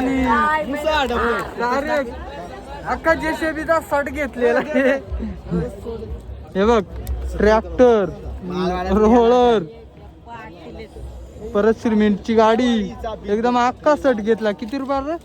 Mayur दादानी direct अख्खा जेसीबीचा सट घेतलेला. हे बघ ट्रॅक्टर रोलर परत सिमेंटची गाडी. एकदम अख्खा सट घेतला. किती रुपयाला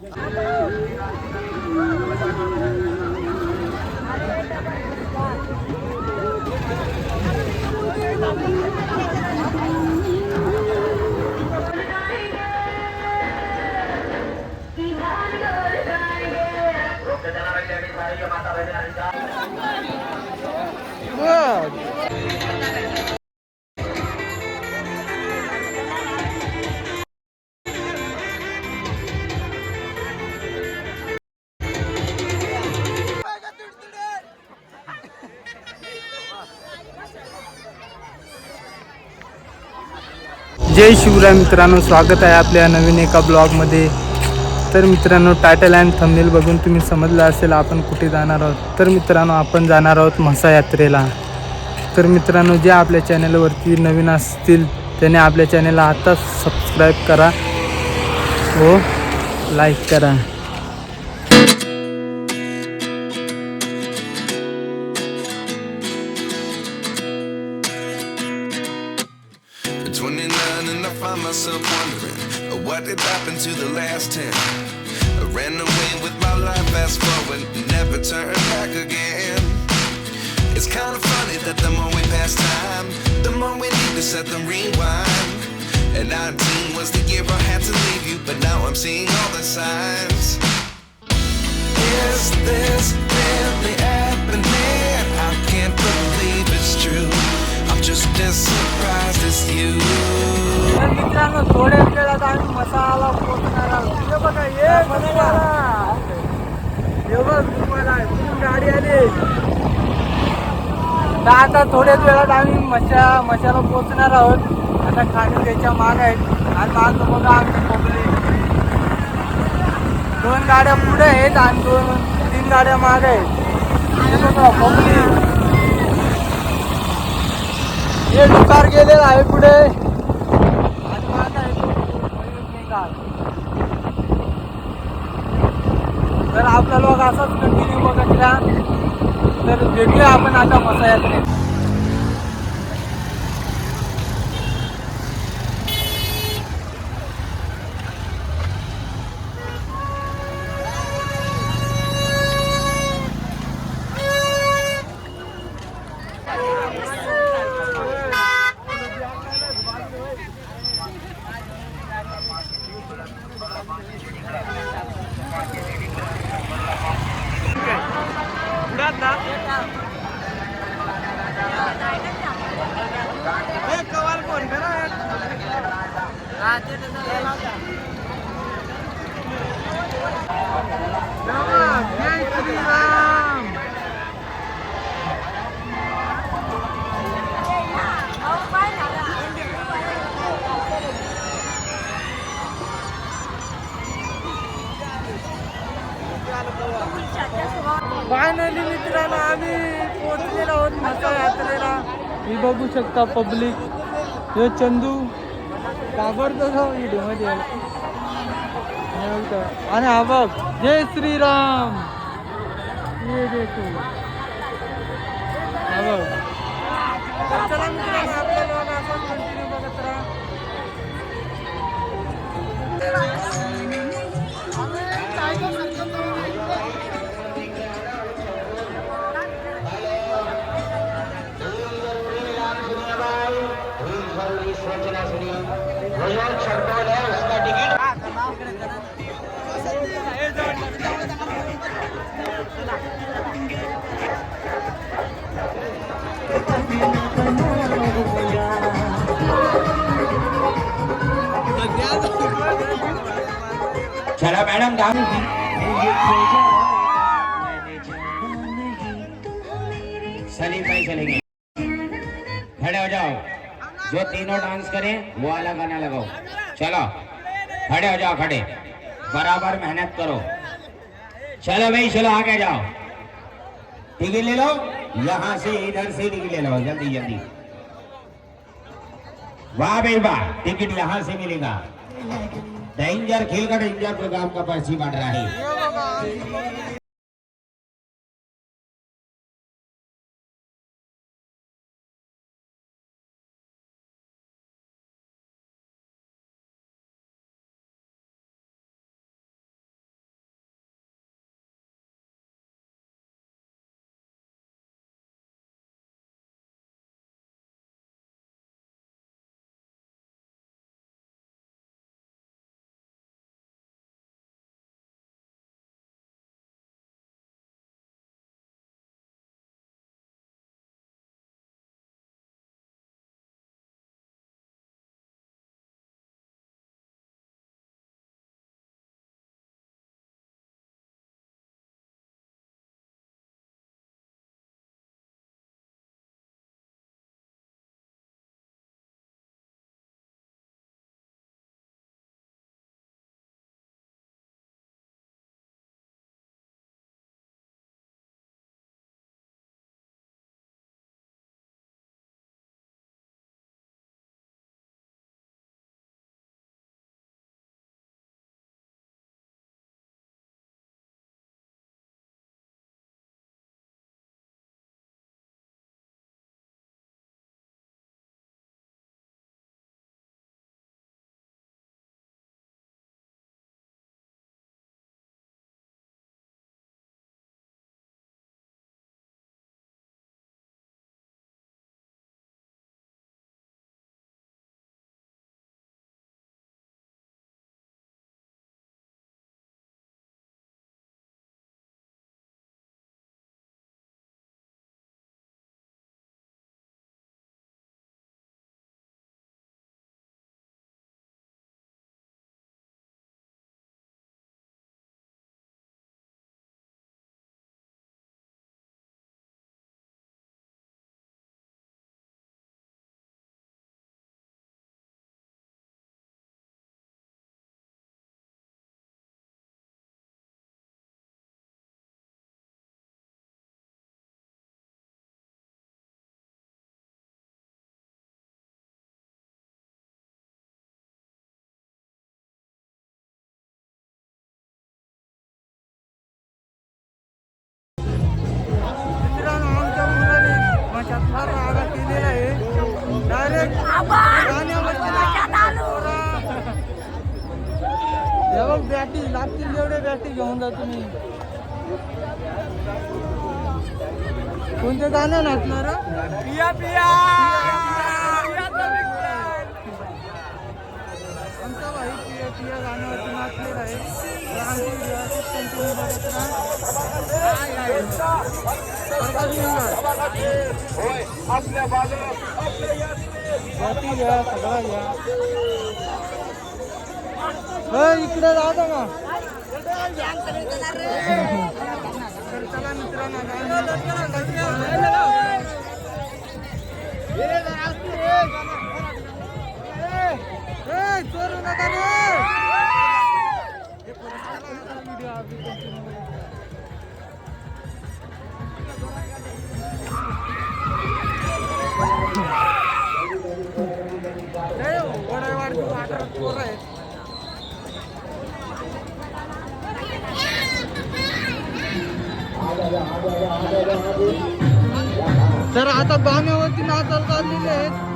जय शिवराय मित्रांनो स्वागत आहे आपल्या नवीन एका ब्लॉगमध्ये. तर मित्रांनो टायटल अँड थंबनेल बघून तुम्ही समजलं असेल आपण कुठे जाणार आहोत. तर मित्रांनो आपण जाणार आहोत म्हसा यात्रेला तर मित्रांनो जे आपल्या चॅनलवरती नवीन असतील त्याने आपल्या चॅनलला आत्ताच सबस्क्राईब करा. हो, व लाईक करा. I'm seeing all the signs. Is this really happening? I can't believe it's true. I'm just as surprised as you. तर मित्रांनो थोड्या वेळात आम्ही मसाला पोचणार आहोत बघा हे मसाला बघ तुम्हाला गाडी आली तर आता थोड्याच वेळात आम्ही मशा मशाला पोचणार आहोत आता खाणी त्याच्या माग आहेत आणि माग बघा आमची पब्लिक दोन गाड्या पुढे आहेत आणि दोन तीन गाड्या माग आहेत. हे बघा पब्लिक हे दुकार गेलेलं आहे पुढे. आणि आहे तर आपला लोक असाच कंटिन्यू बघत राहा. तर भेटूया आपण आता मसा यात्रेत जय श्रीराम फायनली मित्रांनो आम्ही पोहोचलेलो आहोत माझ्या यात्रेला हे बघू शकता पब्लिक. हे चंदू ताबडतो व्हिडिओमध्ये आणि हा बघ. जय श्रीराम. ये हा बघ. मॅडम दहा सलीम भाई चलेंगे खड़े हो जाओ. जो तीनों डांस करें, वो वाला गाना लगाओ चलो, खड़े हो जाओ, खड़े। बराबर मेहनत करो। चलो भाई, चलो, आगे जाओ। टिकट ले लो, यहाँ से इधर से टिकट ले लो, जल्दी जल्दी। वाह भाई, वाह, टिकट यहाँ से मिलेगा। डेंजर, खेल का डेंजर प्रोग्राम का पर्ची बांट रहा है। बॅटी लागतील तेवढे बॅटी घेऊन जा तुम्ही? कोणते गाणं नाचणार? पिया पिया! आमचा भाई पिया पिया गाण्यावरती नाचलेला आहे आमची कंटिन्यू बघत राहा. सगळा घ्या इकडे राहता का तर चला मित्रांनो ए, चोरू नका रे हे परत चला आता व्हिडिओ आपली continue करू. नाही हो, वडाळवाडची वाटर चोर आहेत तर आता बाण्यावरती नाचायला चाललेले आहेत.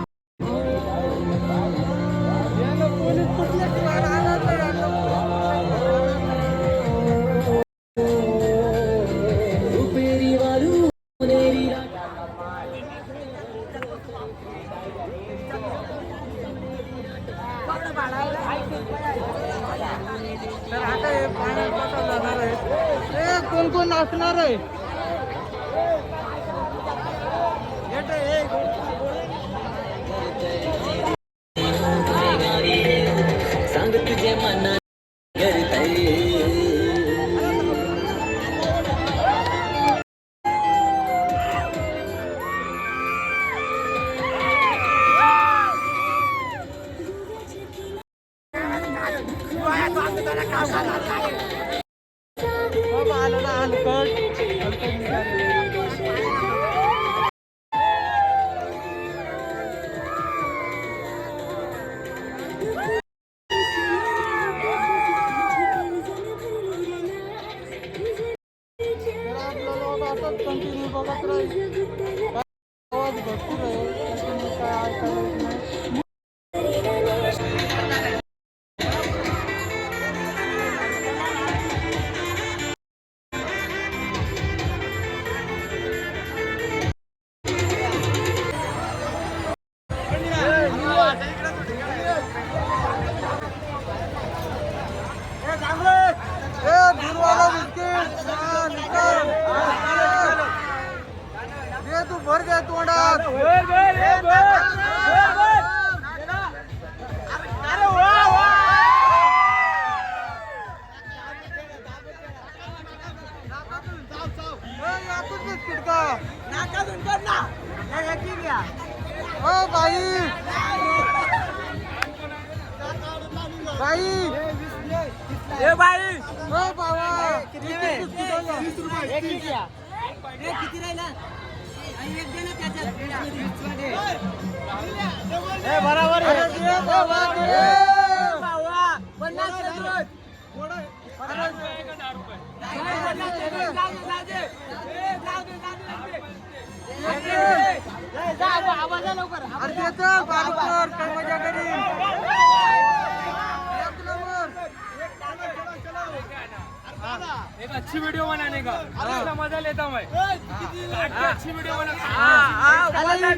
मजा लेता मैं अच्छी वीडियो बना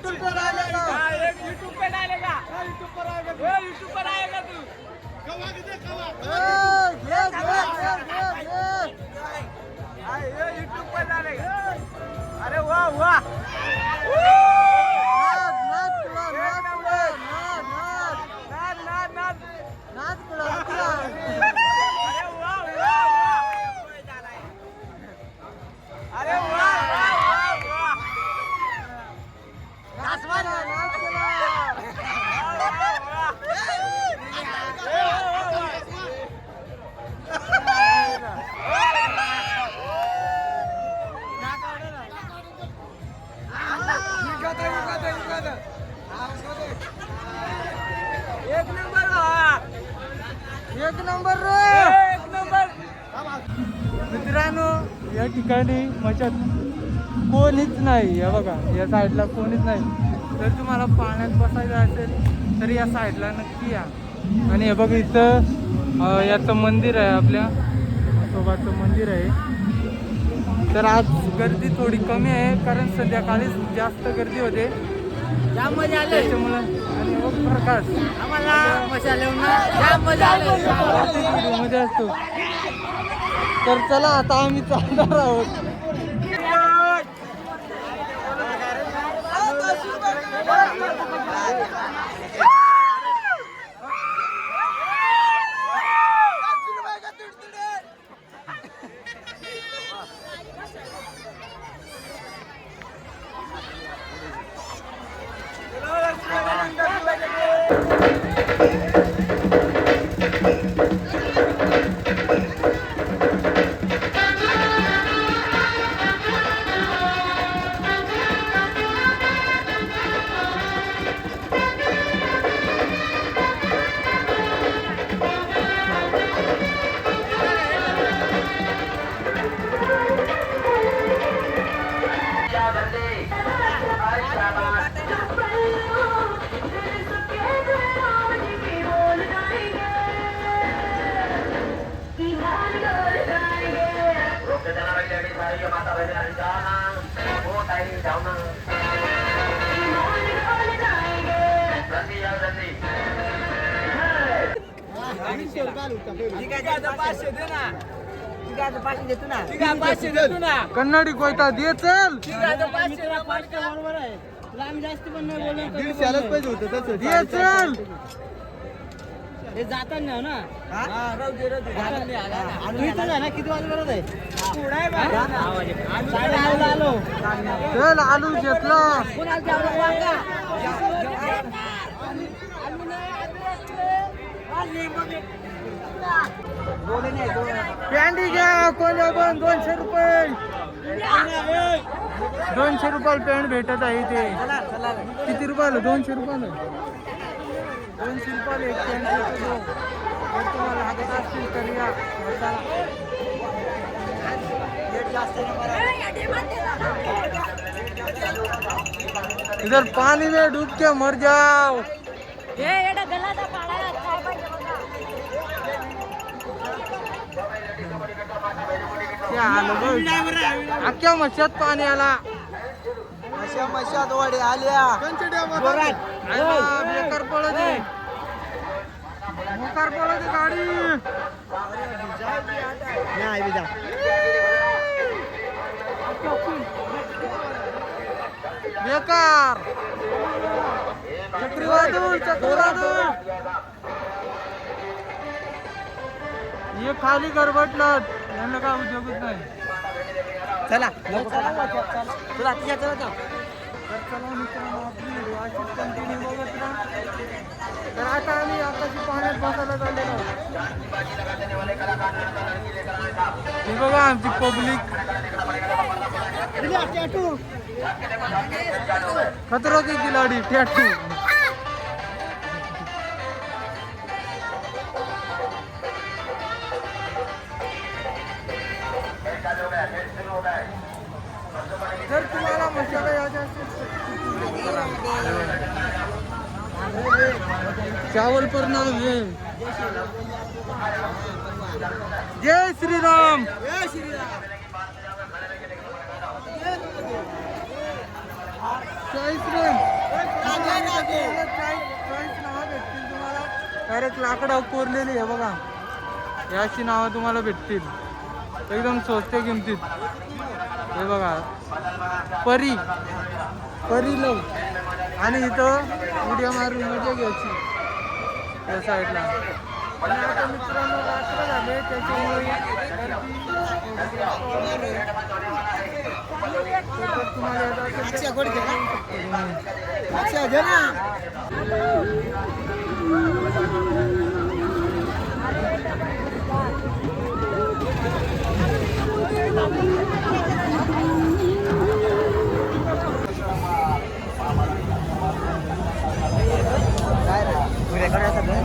पर पे डालेगा पर आएगा पर आएगा तू? ये पर डालेगा अरे वाह वाह एक नंबर रे. एक नंबर. मित्रांनो या ठिकाणी मशात कोणीच नाही. हे बघा या साईडला कोणीच नाही. जर तुम्हाला पाण्यात बसायचं असेल तर या साईडला नक्की या. आणि हे बघा इथं याचं मंदिर आहे आपल्या. सोबाचं मंदिर आहे. तर आज गर्दी थोडी कमी आहे कारण संध्याकाळी जास्त गर्दी होते. जाम मजा आले त्याच्यामुळं आणि बघ प्रकाश. आम्हाला मशाले जाम मजा आले मध्ये असतो तर चला आता आम्ही चालणार आहोत. कन्नडी कोयता दे चल बरोबर आहे जास्त पण नाही बोललो दीडशेलाच पाहिजे होतं तसं. दे चल हे जाताना ना? राहू दे राहू दे. तू इथं जा ना किती वाजेपर्यंत आहे? साडेनऊला आलो. चल आलू घेतला. कोणाला कॅन्डी घ्या कोणा पण दोनशे रुपये. दोनशे रुपयाला पॅन्ट भेटत आहे ते किती रुपयाला? दोनशे रुपयाला. दोनशे रुपयाला एक पॅन्ट जर तुम्हाला लागत असतील तर या. इधर पानी में डूब के मर जाओ. क्या बघ. अख्ख्या मशात पाणी आला अशा मशात वाडी आल्या बेकार पळत. मोकार पळत गाडी नाही बिजा. बेकार चक्रीवादळ चक्रीवादळ हे खाली गरबटलं यांना काय उद्योगच नाही. चला. चला तिच्या चला. तर चला मित्रांनो आपली व्हिडिओ अशीच कंटिन्यू बघत राहा. तर आता आम्ही आताची पाण्यात बसायला चाललेलो आहोत. हे बघा आमची पब्लिक. खतरो की खिलाडी टॅटू चावल पर नाम है जय श्री राम जय श्री डायरेक्ट लाकडं कोरलेली आहे बघा. याची नावं तुम्हाला भेटतील. एकदम स्वस्त किमतीत. हे बघा. परी. परी लव. आणि इथं उड्या मारून मजा घ्यायची. त्या साईडला. आणि आता मित्रांनो रात्र झाले त्याच्यामुळे तुम्हाला येत असेल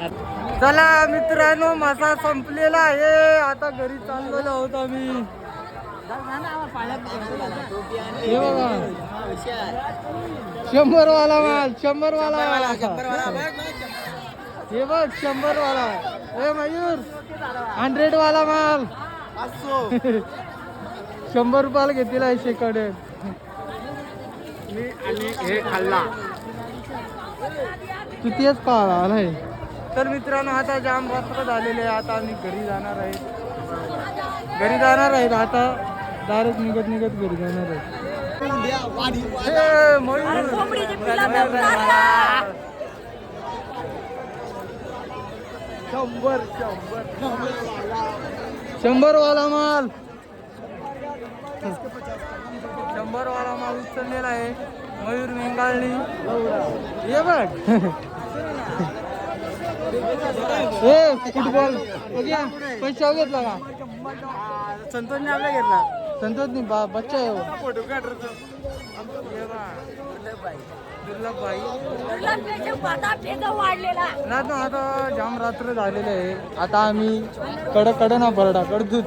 चला मित्रांनो मासा संपलेला आहे. आता घरी चाललेलो आहोत आम्ही. हे बघा. शंभर वाला माल शंभर वाला हे बघ शंभर वाला हे मयूर हंड्रेड वाला माल. शंभर रुपयाला घेतील आहे शेकडे आणि हे खाल्ला कितीच पाहा आहे तर मित्रांनो आता जाम रात्र झालेले आहे. आता आम्ही घरी जाणार आहे. घरी जाणार आहेत. आता दारच निघत निघत घरी जाणार आहे मयूर. शंभर वाला माल. शंभर वाला माल. उचललेला आहे. मयूर मेंगाळणी ये बघ. ए फुटबॉल बघूया. पैसा घेतला का संतोषने आपला घेतला. संतोषनी बा बच्चा आहे हो. दुर्लभ भाई वाढलेला. ना आता जाम रात्र झालेले आहे. आता आम्ही कड कड ना बरडा कडदूत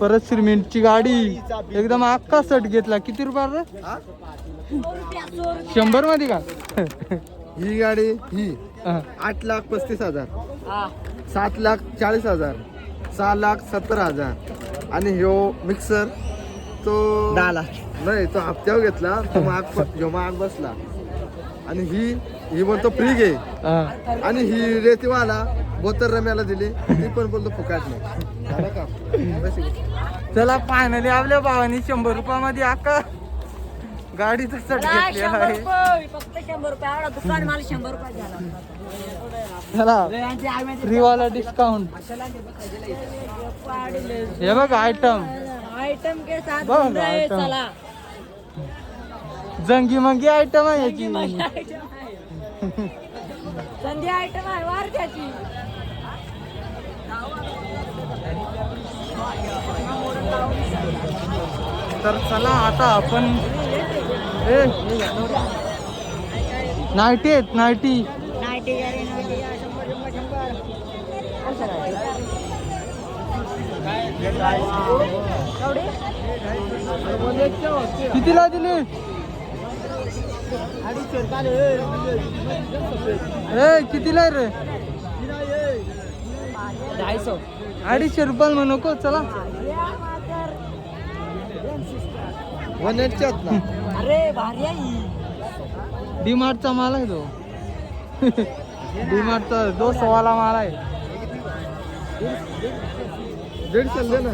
परत सिमेंटची गाडी. एकदम अख्खा सट घेतला. किती रुपयाला शंभरमध्ये का? ही गाडी ही. आठ लाख पस्तीस हजार. सात लाख चाळीस हजार. सहा लाख सत्तर हजार. आणि ह्यो मिक्सर तो दहा लाख. नाही तो हप्त्यावर घेतला. तो महाग प- ह्यो महाग बसला. आणि ही ही बोलतो फ्री घे. आणि ही रेतीवाला बोतर रम्याला दिली. ती पण बोलतो फुकाट नाही. झालं का. चला फायनली आपल्या भावानी शंभर रुपयामध्ये अख्खा गाडीचा सट शंभर आहे. रुपये फक्त शंभर रुपये. आवडा दुकान मला शंभर रुपये झाला. चला फ्रीवाला डिस्काउंट हे बघ आयटम आइटम के साथ बघ घूम रहे item. चला. जंगी मंगी आयटम आहे याची. संध्या आयटम आहे. वार त्याची तर चला आता आपण नाईटी आहेत नाईटी? कितीला दिली? ए कितीला रे? अडीचशे रुपये म्हणू नको चला. वन एटचे आहेत ना? अरे भारी आहे. ही. डी मार्टचा माल आहे तो. डी मार्टचा दो सवाला माल आहे. दीडशे दे ना.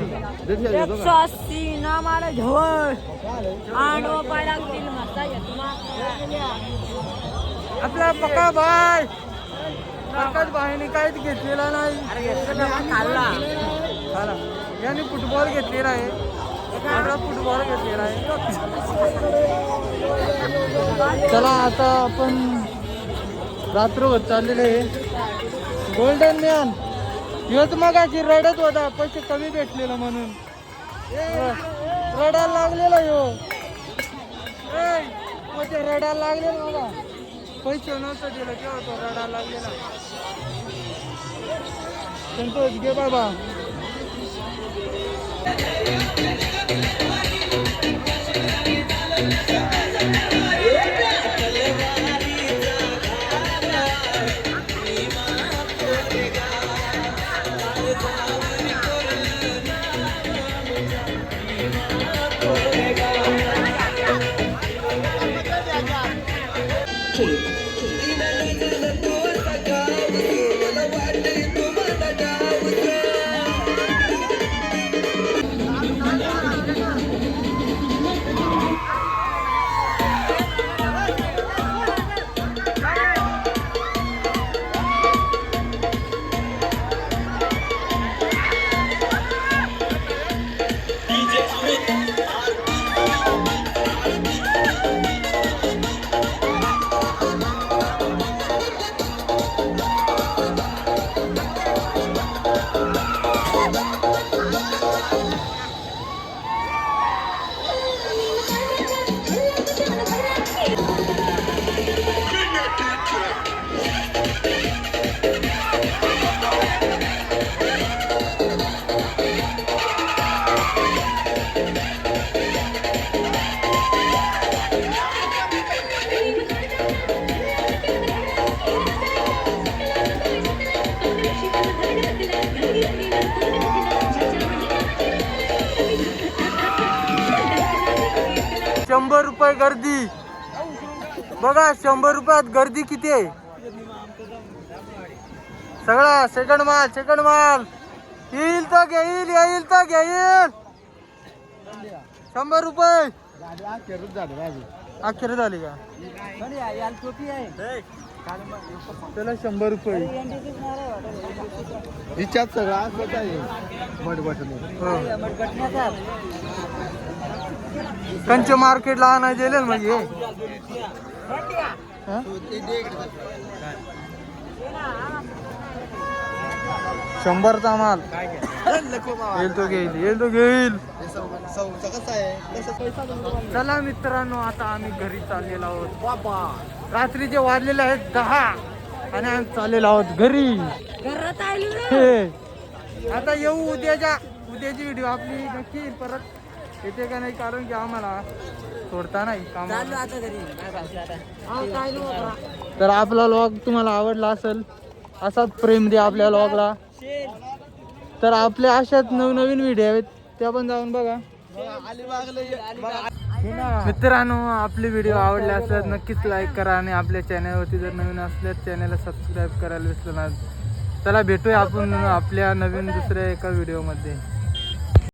दीडशे देतो एकशे का अस्सी ना मला झवळ आठ रुपये लागतील मस्त आहे. तुम्हा- आपला पक्का भाई. पक्काच भाईने काहीच घेतलेला नाही. खाला. याने फुटबॉल घेतलेला आहे. फुटबॉल घेतलेला आहे. चला आता आपण रात्र होत चाललेले आहे. गोल्डन मॅन ह्योच मगाशी रडत होता. पैसे कमी भेटलेलं म्हणून. रडायला लागलेला ह्यो ते रडायला लागलेला बघा पैसे नव्हतं दिलं तेव्हा तो रडायला लागलेला संतोष घे बाबा रुपये गर्दी. बघा शंभर रुपयात गर्दी किती आहे? सगळा सेकंड माल सेकंड माल. येईल तर घेईल येईल तर घेईल. शंभर रुपये. अखेर झाली का? त्याला शंभर रुपये. हिच्यात सगळं हो. कंच मार्केटला आणायला गेले ना म्हणजे? शंभरचा माल. येईल तो घेईल येईल तो घेईल. चला मित्रांनो आता आम्ही घरी चाललेलो आहोत. रात्रीचे वाजलेले आहेत दहा आणि आम्ही चाललेलो आहोत घरी. आता येऊ उद्याच्या उद्याची व्हिडिओ आपली नक्की परत येते का नाही? कारण की आम्हाला सोडता नाही. तर आपला लॉग तुम्हाला आवडला असेल असाच प्रेम द्या आपल्या लॉगला तर आपल्या अशाच नवनवीन व्हिडिओ आहेत त्या पण जाऊन बघा. मित्रांनो आपले व्हिडिओ आवडले असल्यास नक्कीच लाईक करा आणि आपल्या चॅनलवरती जर नवीन असल्यास चॅनलला सबस्क्राईब करायला विसरू नका. चला भेटूया आपण आपल्या नवीन दुसऱ्या एका व्हिडिओमध्ये